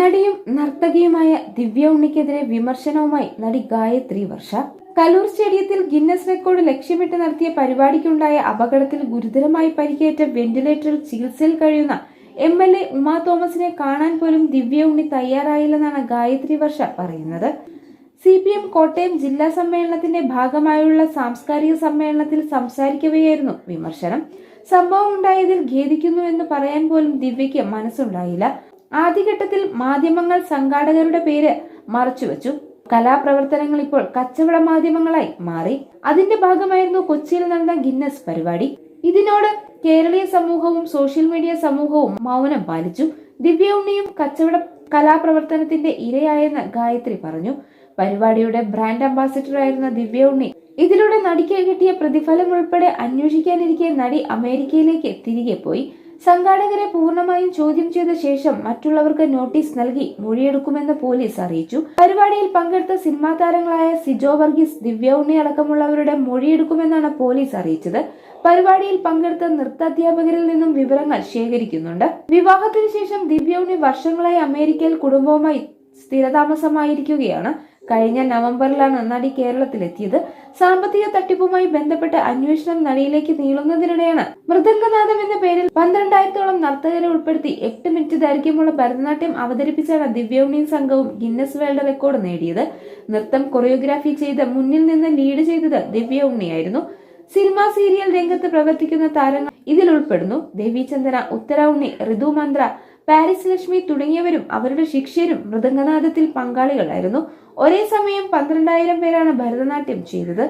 നടിയും നർത്തകിയുമായ ദിവ്യ ഉണ്ണിക്കെതിരെ വിമർശനവുമായി നടി ഗായത്രി വർഷ. കലൂർ സ്റ്റേഡിയത്തിൽ ഗിന്നസ് റെക്കോർഡ് ലക്ഷ്യമിട്ട് നടത്തിയ പരിപാടിക്കുണ്ടായ അപകടത്തിൽ ഗുരുതരമായി പരിക്കേറ്റ വെന്റിലേറ്ററിൽ ചികിത്സയിൽ കഴിയുന്ന എം എൽ എ ഉമാ തോമസിനെ കാണാൻ പോലും ദിവ്യ ഉണ്ണി തയ്യാറായില്ലെന്നാണ് ഗായത്രി വർഷ പറയുന്നത്. സി പി എം കോട്ടയം ജില്ലാ സമ്മേളനത്തിന്റെ ഭാഗമായുള്ള സാംസ്കാരിക സമ്മേളനത്തിൽ സംസാരിക്കവെയായിരുന്നു വിമർശനം. സംഭവം ഉണ്ടായതിൽ ഖേദിക്കുന്നു എന്ന് പറയാൻ പോലും ദിവ്യയ്ക്ക് മനസ്സുണ്ടായില്ല. ആദ്യഘട്ടത്തിൽ മാധ്യമങ്ങൾ സംഘാടകരുടെ പേര് മറച്ചുവെച്ചു. കലാപ്രവർത്തനങ്ങൾ ഇപ്പോൾ കച്ചവട മാധ്യമങ്ങളായി മാറി. അതിന്റെ ഭാഗമായിരുന്നു കൊച്ചിയിൽ നടന്ന ഗിന്നസ് പരിപാടി. ഇതിനോട് കേരളീയ സമൂഹവും സോഷ്യൽ മീഡിയ സമൂഹവും മൗനം പാലിച്ചു. ദിവ്യ ഉണ്ണിയും കച്ചവട കലാപ്രവർത്തനത്തിന്റെ ഇരയായെന്ന് ഗായത്രി പറഞ്ഞു. പരിപാടിയുടെ ബ്രാൻഡ് അംബാസിഡർ ആയിരുന്ന ദിവ്യ ഉണ്ണി ഇതിലൂടെ നടിക്ക് കിട്ടിയ പ്രതിഫലം ഉൾപ്പെടെ അന്വേഷിക്കാനിരിക്കെ നടി അമേരിക്കയിലേക്ക് തിരികെ പോയി. സംഘാടകരെ പൂർണമായും ചോദ്യം ചെയ്ത ശേഷം മറ്റുള്ളവർക്ക് നോട്ടീസ് നൽകി മൊഴിയെടുക്കുമെന്ന് പോലീസ് അറിയിച്ചു. പരിപാടിയിൽ പങ്കെടുത്ത സിനിമാ താരങ്ങളായ സിജോ വർഗീസ് ദിവ്യ ഉണ്ണി അടക്കമുള്ളവരുടെ മൊഴിയെടുക്കുമെന്നാണ് പോലീസ് അറിയിച്ചത്. പരിപാടിയിൽ പങ്കെടുത്ത നൃത്താധ്യാപകരിൽ നിന്നും വിവരങ്ങൾ ശേഖരിക്കുന്നുണ്ട്. വിവാഹത്തിന് ശേഷം ദിവ്യ ഉണ്ണി വർഷങ്ങളായി അമേരിക്കയിൽ കുടുംബവുമായി സ്ഥിരതാമസമായിരിക്കുകയാണ്. കഴിഞ്ഞ നവംബറിലാണ് നടി കേരളത്തിലെത്തിയത്. സാമ്പത്തിക തട്ടിപ്പുമായി ബന്ധപ്പെട്ട് അന്വേഷണം നടിയിലേക്ക് നീളുന്നതിനിടെയാണ് മൃദംഗനാഥം എന്ന പേരിൽ പന്ത്രണ്ടായിരത്തോളം നർത്തകരെ ഉൾപ്പെടുത്തി എട്ട് മിനിറ്റ് ദൈർഘ്യമുള്ള ഭരതനാട്യം അവതരിപ്പിച്ചാണ് ദിവ്യൗണിയും സംഘവും ഗിന്നസ് വേൾഡ് റെക്കോർഡ് നേടിയത്. നൃത്തം കൊറിയോഗ്രാഫി ചെയ്ത് മുന്നിൽ നിന്ന് ലീഡ് ചെയ്തത് ദിവ്യ സിനിമ സീരിയൽ രംഗത്ത് പ്രവർത്തിക്കുന്ന താരങ്ങൾ ഇതിൽ ഉൾപ്പെടുന്നു. ദേവീചന്ദന ഉത്തര ഉണ്ണി ഋതു മന്ത്ര പാരിസ് ലക്ഷ്മി തുടങ്ങിയവരും അവരുടെ ശിഷ്യരും മൃദംഗനാഥത്തിൽ പങ്കാളികളായിരുന്നു. ഒരേ സമയം പന്ത്രണ്ടായിരം പേരാണ് ഭരതനാട്യം ചെയ്തത്.